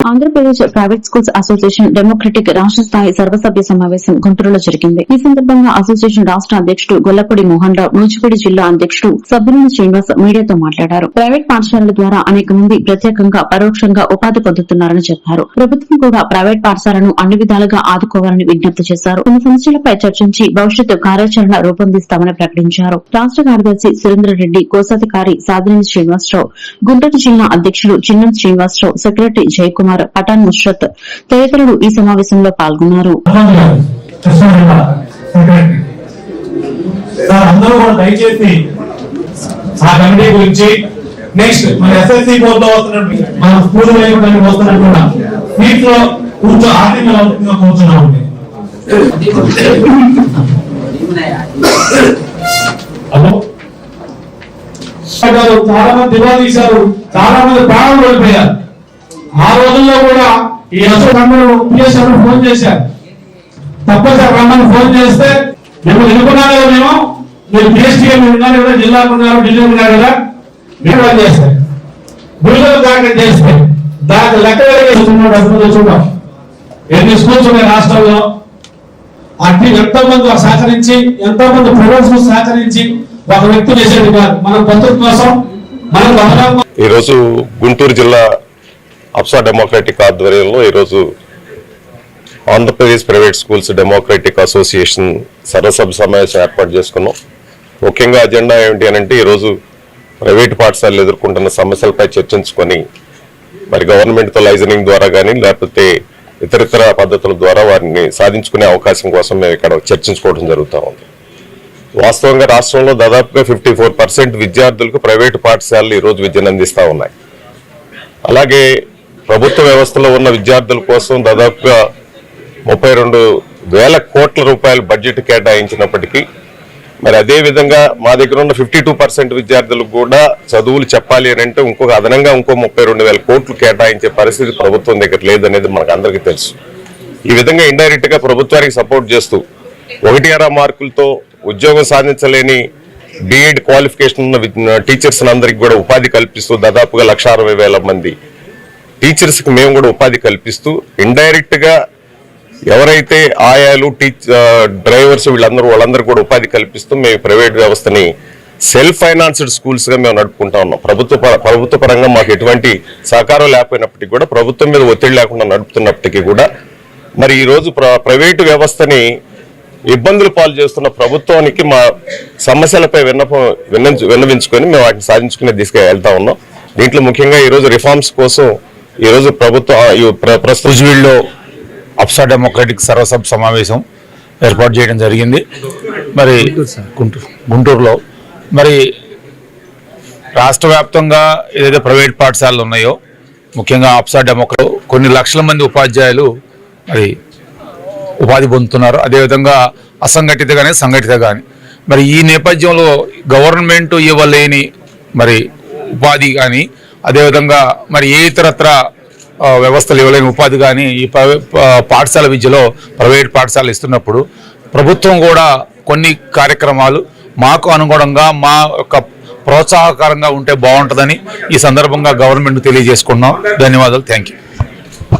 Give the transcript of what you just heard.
Andhra Pradesh private schools association democratic రాష్ట్ర స్థాయి సర్వసభ్య సమావేశం గుంటూరులో జరిగింది. ఈ సందర్భంగా అసోసియేషన్ రాష్ట్ర అధ్యక్షుడు గొల్లపూడి మోహన్ రావు నూజిపేడి జిల్లా అధ్యక్షుడు సబ్బినేని శ్రీనివాస్ మీడియాతో మాట్లాడారు. ప్రైవేట్ పాఠశాలల ద్వారా అనేక మంది ప్రత్యేకంగా పరోక్షంగా ఉపాధి పొందుతున్నారని చెప్పారు. ప్రభుత్వం కూడా ప్రైవేట్ పాఠశాలను అన్ని విధాలుగా ఆదుకోవాలని విజ్ఞప్తి చేశారు. కొన్ని సమస్యలపై చర్చించి భవిష్యత్తు కార్యాచరణ రూపొందిస్తామని ప్రకటించారు. రాష్ట్ర కార్యదర్శి సురేంద్రరెడ్డి కోశాధికారి సాదినేని శ్రీనివాసరావు గుంటూరు జిల్లా అధ్యక్షులు చిన్నం శ్రీనివాసరావు సెక్రటరీ జయకుమార్ పఠాన్ ముష్రత్ తదితరులు ఈ సమావేశంలో పాల్గొన్నారు. దయచేసి ఆ కమిటీ గురించి నెక్స్ట్ మన ఎస్ఎస్సి బోర్డు లో వస్తున్నట్టు మన స్కూల్ వైపు వస్తున్నట్టు కూడా సీట్లో కూర్చో హలో? చాలా మంది దివా తీశారు చాలా మంది ప్రాణాలు కోల్పోయారు. ఆ రోజుల్లో కూడా ఈ అశోక్ అందరూ పిఎస్ఆర్ ఫోన్ చేశారు. తప్పనిసరి రమ్మని ఫోన్ చేస్తే మేము ఎన్నుకున్నాం కదా మేము మీరు పిఎస్టీగా మీరు ఉన్నారు కదా జిల్లాకు ఉన్నారు ఢిల్లీ ఉన్నారు కదా మీరు వాళ్ళు చేస్తారు బిల్లులు దాఖలు చేస్తే దానికి లెక్క వేసుకున్నాడు డబ్బులు చూద్దాం. ఎన్ని స్కూల్స్ ఉన్నాయి రాష్ట్రంలో? అన్ని ఎంతో మంది సహకరించి ఎంతో మంది ప్రొఫెసర్స్ సహకరించి ఒక వ్యక్తి చేసేది కాదు. మన భద్రత కోసం మన బతకం ఈరోజు గుంటూరు జిల్లా అప్సా డెమోక్రటిక్ ఆధ్వర్యంలో ఈరోజు Andhra Pradesh private schools democratic association సర్వసభ సమావేశం ఏర్పాటు చేసుకున్నాం. ముఖ్యంగా అజెండా ఏమిటి అని అంటే ఈరోజు ప్రైవేట్ పాఠశాలలు ఎదుర్కొంటున్న సమస్యలపై చర్చించుకొని మరి గవర్నమెంట్తో లైజనింగ్ ద్వారా కానీ లేకపోతే ఇతరితర పద్ధతుల ద్వారా వారిని సాధించుకునే అవకాశం కోసం మేము ఇక్కడ చర్చించుకోవడం జరుగుతూ ఉంది. వాస్తవంగా రాష్ట్రంలో దాదాపుగా ఫిఫ్టీ ఫోర్ పర్సెంట్ విద్యార్థులకు ప్రైవేటు పాఠశాలలు ఈరోజు విద్యను అందిస్తూ ఉన్నాయి. అలాగే ప్రభుత్వ వ్యవస్థలో ఉన్న విద్యార్థుల కోసం దాదాపుగా ముప్పై రెండు వేల కోట్ల రూపాయల బడ్జెట్ కేటాయించినప్పటికీ మరి అదే విధంగా మా దగ్గర ఉన్న ఫిఫ్టీ టూ పర్సెంట్ విద్యార్థులకు కూడా చదువులు చెప్పాలి అని అంటే ఇంకొక అదనంగా ఇంకో ముప్పై రెండు వేల కోట్లు కేటాయించే పరిస్థితి ప్రభుత్వం దగ్గర లేదనేది మనకు అందరికీ తెలుసు. ఈ విధంగా ఇండైరెక్ట్గా ప్రభుత్వానికి సపోర్ట్ చేస్తూ ఒకటి అర మార్కులతో ఉద్యోగం సాధించలేని బీఎడ్ క్వాలిఫికేషన్ ఉన్న టీచర్స్ అందరికీ కూడా ఉపాధి కల్పిస్తూ దాదాపుగా లక్ష అరవై వేల మంది టీచర్స్కి మేము కూడా ఉపాధి కల్పిస్తూ ఇండైరెక్ట్గా ఎవరైతే ఆయాలు టీచ్ డ్రైవర్స్ వీళ్ళందరూ వాళ్ళందరూ కూడా ఉపాధి కల్పిస్తూ మేము ప్రైవేట్ వ్యవస్థని సెల్ఫ్ ఫైనాన్స్డ్ స్కూల్స్గా మేము నడుపుకుంటా ఉన్నాం. ప్రభుత్వ ప్రభుత్వ పరంగా మాకు ఎటువంటి సహకారం లేకపోయినప్పటికీ కూడా ప్రభుత్వం మీద ఒత్తిడి లేకుండా నడుపుతున్నప్పటికీ కూడా మరి ఈరోజు ప్ర- ప్రైవేటు వ్యవస్థని ఇబ్బందులు పాలు చేస్తున్న ప్రభుత్వానికి మా సమస్యలపై విన్నపం విన్న విన్నవించుకొని మేము వాటిని సాధించుకునే దిశగా వెళ్తా ఉన్నాం. దీంట్లో ముఖ్యంగా ఈరోజు రిఫార్మ్స్ కోసం ఈ రోజు ప్రభుత్వ ఈ ప్ర- ప్రస్తుత భుజ్వీల్లో అప్సా డెమోక్రటిక్ సర్వసభ సమావేశం ఏర్పాటు చేయడం జరిగింది. మరి గుంటూరు గుంటూరులో. మరి రాష్ట్ర వ్యాప్తంగా ఏదైతే ప్రైవేట్ పాఠశాలలు ఉన్నాయో ముఖ్యంగా అప్సా డెమోక్రో కొన్ని లక్షల మంది ఉపాధ్యాయులు మరి ఉపాధి పొందుతున్నారు. అదేవిధంగా అసంఘటిత కానీ సంఘటిత కానీ మరి ఈ నేపథ్యంలో గవర్నమెంట్ ఇవ్వలేని మరి ఉపాధి కానీ అదేవిధంగా మరి ఏ ఇతరత్ర వ్యవస్థలు ఇవ్వలేని ఉపాధి కానీ ఈ పాఠశాల విద్యలో ప్రైవేట్ పాఠశాలలు ఇస్తున్నప్పుడు ప్రభుత్వం కూడా కొన్ని కార్యక్రమాలు మాకు అనుగుణంగా మా యొక్క ప్రోత్సాహకరంగా ఉంటే బాగుంటుందని ఈ సందర్భంగా గవర్నమెంట్ తెలియజేసుకున్నాం. ధన్యవాదాలు. Thank you